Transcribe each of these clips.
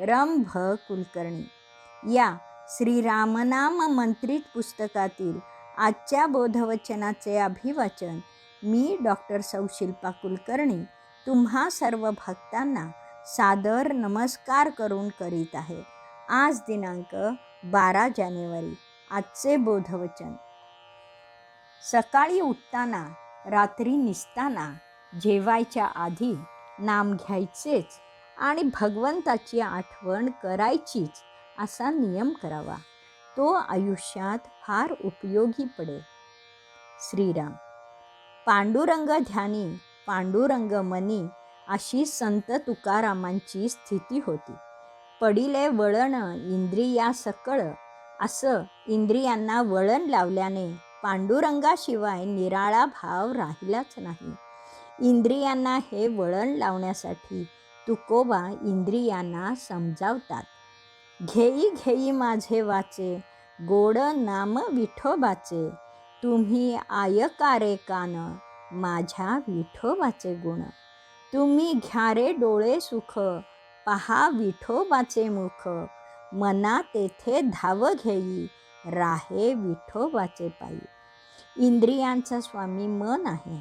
रम भ कुलकर्णी. या श्रीरामनाम मंत्रित पुस्तकातील आजच्या बोधवचनाचे अभिवाचन मी डॉक्टर सौशिल्पा कुलकर्णी तुम्हा सर्व भक्तांना सादर नमस्कार करून करीत आहे. आज दिनांक बारा जानेवारी आजचे बोधवचन. सकाळी उठताना रात्री निसताना जेवायच्या आधी नाम घ्यायचेच आणि भगवंताची आठवण करायचीच असा नियम करावा. तो आयुष्यात फार उपयोगी पडेल. श्रीराम. पांडुरंग ध्यानी पांडुरंग मनी अशी संत तुकारामांची स्थिती होती. पडिले वळण इंद्रिया सकळ असं इंद्रियांना वळण लावल्याने पांडुरंगाशिवाय निराळा भाव राहिलाच नाही. इंद्रियांना हे वळण लावण्यासाठी तुकोबा इंद्रियांना समजावतात. घेई घेई माझे वाचे गोड नाम विठोबाचे. तुम्ही आयकारे कान माझ्या विठोबाचे गुण. तुम्ही घ्यारे डोळे सुख पहा विठोबाचे मुख. मना तेथे धाव घेई राहे विठोबाचे पायी. इंद्रियांचा स्वामी मन आहे.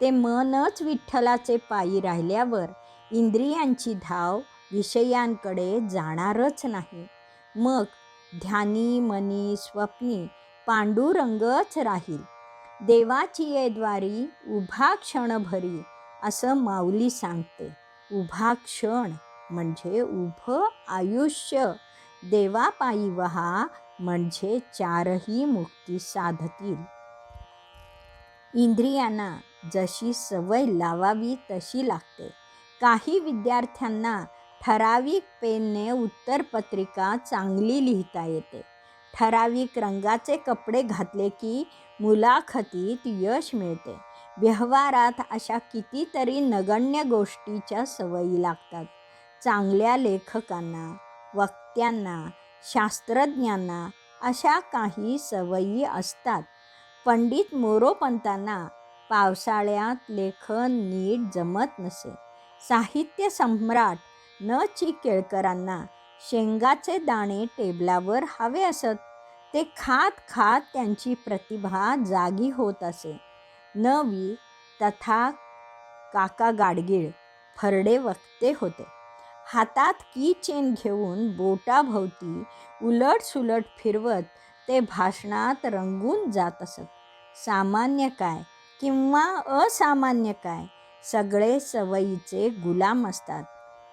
ते मनच विठ्ठलाचे पायी राहिल्यावर इंद्रियांची धाव विषयांकडे जाणारच नाही. मग ध्यानी मनी स्वप्नी पांडुरंगच राहील. देवाची ये द्वारी उभा क्षणभरी असं माऊली सांगते. उभा क्षण म्हणजे उभं आयुष्य. देवापायी वहा म्हणजे चारही मुक्ती साधतील. इंद्रियांना जशी सवय लावावी तशी लागते. काही विद्यार्थ्यांना ठराविक पेनने उत्तरपत्रिका चांगली लिहिता येते. ठराविक रंगाचे कपडे घातले की मुलाखतीत यश मिळते. व्यवहारात अशा कितीतरी नगण्य गोष्टीच्या सवयी लागतात. चांगल्या लेखकांना वक्त्यांना शास्त्रज्ञांना अशा काही सवयी असतात. पंडित मोरोपंतांना पावसाळ्यात लेखन नीट जमत नसे. साहित्य सम्राट न ची केळकरांना शेंगाचे दाणे टेबलावर हवे असत. ते खात खात त्यांची प्रतिभा जागी होत असे. नवी तथा काका गाडगीळ फरडे वक्ते होते. हातात की चेन घेऊन बोटाभोवती उलट सुलट फिरवत ते भाषणात रंगून जात असत. सामान्य काय किंवा असामान्य काय? सगळे सवयीचे गुलाम असतात.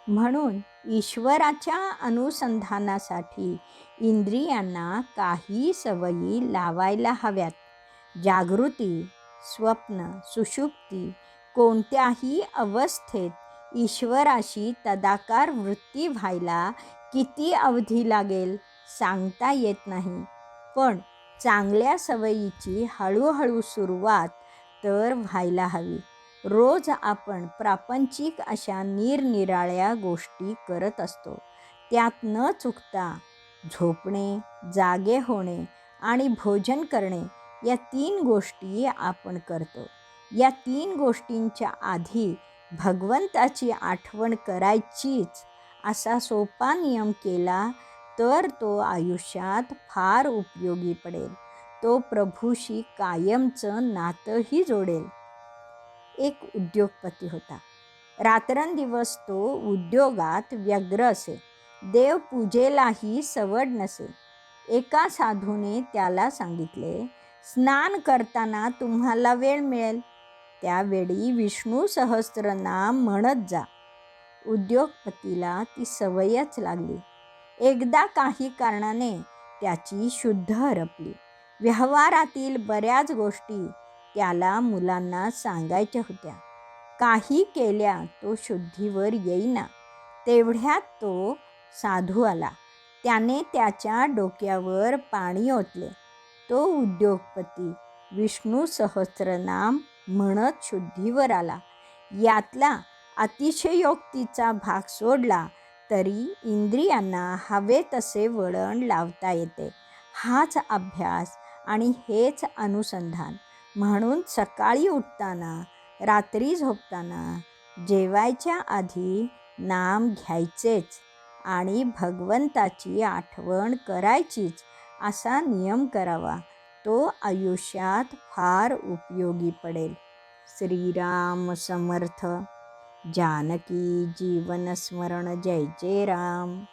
म्हणून ईश्वराच्या अनुसंधानासाठी इंद्रियांना काही सवयी लावायला हव्यात. जागृती स्वप्न सुषुप्ती कोणत्याही अवस्थेत ईश्वराशी तदाकार वृत्ती व्हायला किती अवधी लागेल सांगता येत नाही. पण चांगल्या सवयीची हळूहळू सुरुवात तर व्हायला हवी. रोज आपण प्रापंचिक अशा निरनिराळ्या गोष्टी करत असतो. त्यात न चुकता झोपणे जागे होणे आणि भोजन करणे या तीन गोष्टी आपण करतो. या तीन गोष्टींच्या आधी भगवंताची आठवण करायचीच असा सोपा नियम केला तर तो आयुष्यात फार उपयोगी पडेल. तो प्रभूशी कायमचं नातंही जोडेल. एक उद्योगपती होता. रात्रंदिवस तो उद्योगात व्यग्र असे. देव पूजेलाही सवड नसे. एका साधूने त्याला सांगितले स्नान करताना तुम्हाला वेळ मिळेल. त्यावेळी विष्णू सहस्त्रनाम म्हणत जा. उद्योगपतीला ती सवयच लागली. एकदा काही कारणाने त्याची शुद्ध हरपली. व्यवहारातील बऱ्याच गोष्टी त्याला मुलांना सांगायच्या होत्या काही केल्या तो शुद्धीवर येईना. तेवढ्यात तो साधू आला. त्याने त्याच्या डोक्यावर पाणी ओतले. तो उद्योगपती विष्णू सहस्रनाम म्हणत शुद्धीवर आला. यातला अतिशयोक्तीचा भाग सोडला तरी इंद्रियांना हवे तसे वळण लावता येते. हाच अभ्यास आणि हेच अनुसंधान. म्हणून सकाळी उठताना रात्री झोपताना जेवायच्या आधी नाम घ्यायचेच आणि भगवंताची आठवण करायचीच असा नियम करावा. तो आयुष्यात फार उपयोगी पडेल. श्रीराम समर्थ. जानकी जीवनस्मरण जय जय राम.